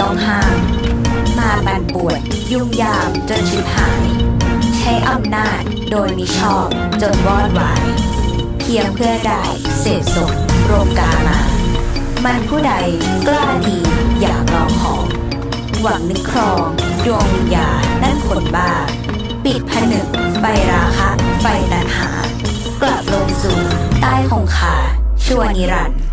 ต้องห้าม มาบันป่วนยุ่งยากจนชิบหาย ใช้อำนาจโดยมิชอบจนวอดวาย เพียงเพื่อได้เสพสมโรมกามา มันผู้ใดกล้าดีอยากลองของ หวังนึกครอง ดวงยาณนั่นคนบ้า ปิดผนึกใบราคะ ไฟตันหากลับลงสู่ใต้ของขาชั่วนิรันดร์